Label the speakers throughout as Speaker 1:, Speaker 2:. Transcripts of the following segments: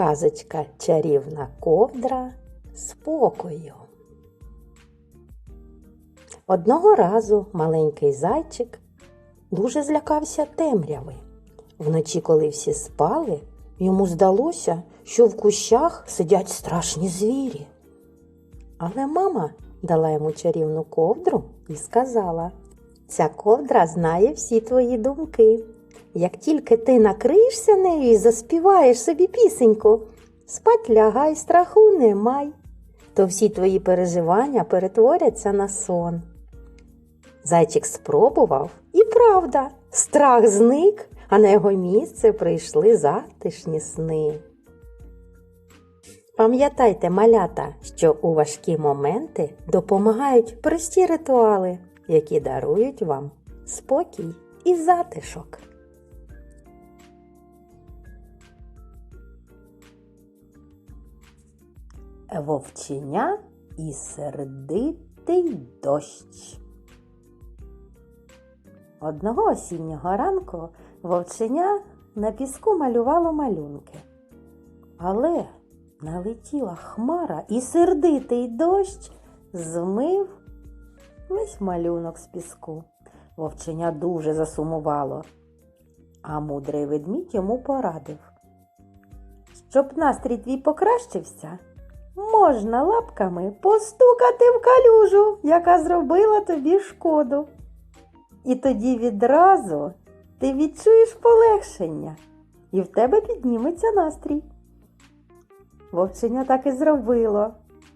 Speaker 1: Казочка чарівна ковдра спокою. Одного разу маленький зайчик дуже злякався темряви. Вночі, коли всі спали, йому здалося, що в кущах сидять страшні звірі. Але мама дала йому чарівну ковдру і сказала: Ця ковдра знає всі твої думки. Як тільки ти накриєшся нею і заспіваєш собі пісеньку, спать лягай, страху не май, то всі твої переживання перетворяться на сон. Зайчик спробував, і правда, страх зник, а на його місце прийшли затишні сни. Пам'ятайте, малята, що у важкі моменти допомагають прості ритуали, які дарують вам спокій і затишок. Вовченя і сердитий дощ. Одного осіннього ранку вовченя на піску малювало малюнки. Але налетіла хмара і сердитий дощ змив весь малюнок з піску. Вовченя дуже засумувало, а мудрий ведмідь йому порадив. Щоб настрій твій покращився, можна лапками постукати в калюжу, яка зробила тобі шкоду. І тоді відразу ти відчуєш полегшення, і в тебе підніметься настрій. Вовченя так і зробило,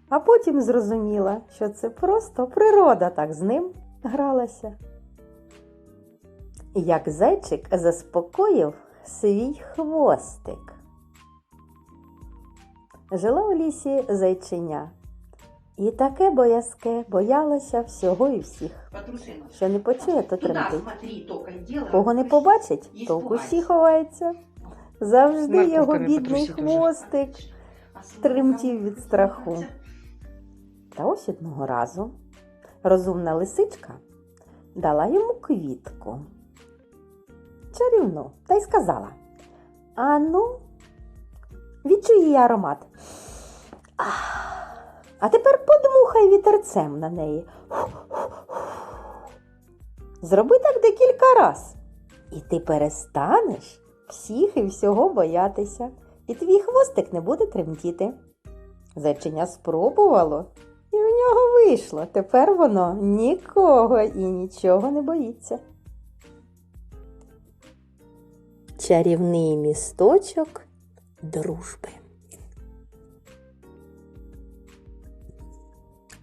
Speaker 1: а потім зрозуміла, що це просто природа так з ним гралася. Як зайчик заспокоїв свій хвостик. Жила у лісі зайчиня. І таке боязке боялося всього і всіх. Що не почує, то тремтить. Кого не побачить, то в кущі ховається. Завжди його бідний хвостик тремтів від страху. Та ось одного разу розумна лисичка дала йому квітку. Чарівну, та й сказала: Ану, відчуй її аромат. А тепер подмухай вітерцем на неї. Зроби так декілька раз, і ти перестанеш всіх і всього боятися, і твій хвостик не буде тремтіти. Зайчиня спробувало, і в нього вийшло. Тепер воно нікого і нічого не боїться. Чарівний місточок дружби.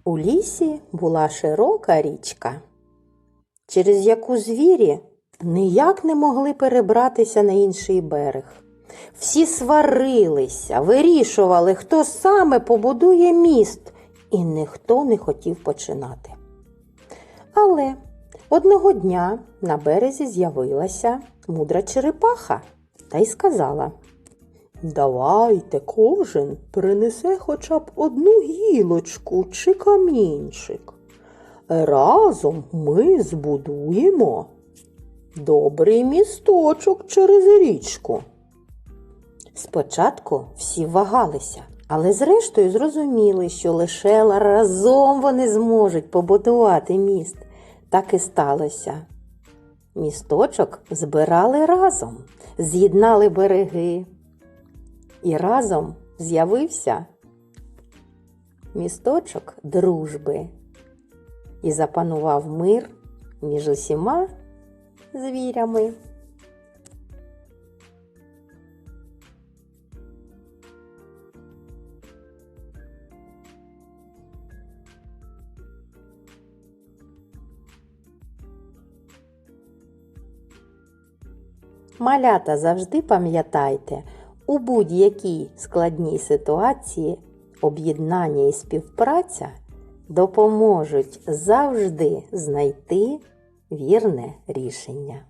Speaker 1: У лісі була широка річка, через яку звірі ніяк не могли перебратися на інший берег. Всі сварилися, вирішували, хто саме побудує міст, і ніхто не хотів починати. Але одного дня на березі з'явилася мудра черепаха та й сказала: Давайте кожен принесе хоча б одну гілочку чи камінчик. Разом ми збудуємо добрий місточок через річку. Спочатку всі вагалися, але зрештою зрозуміли, що лише разом вони зможуть побудувати міст. Так і сталося. Місточок збирали разом, з'єднали береги. І разом з'явився місточок дружби. І запанував мир між усіма звірями. Малята завжди пам'ятайте, у будь-якій складній ситуації об'єднання і співпраця допоможуть завжди знайти вірне рішення.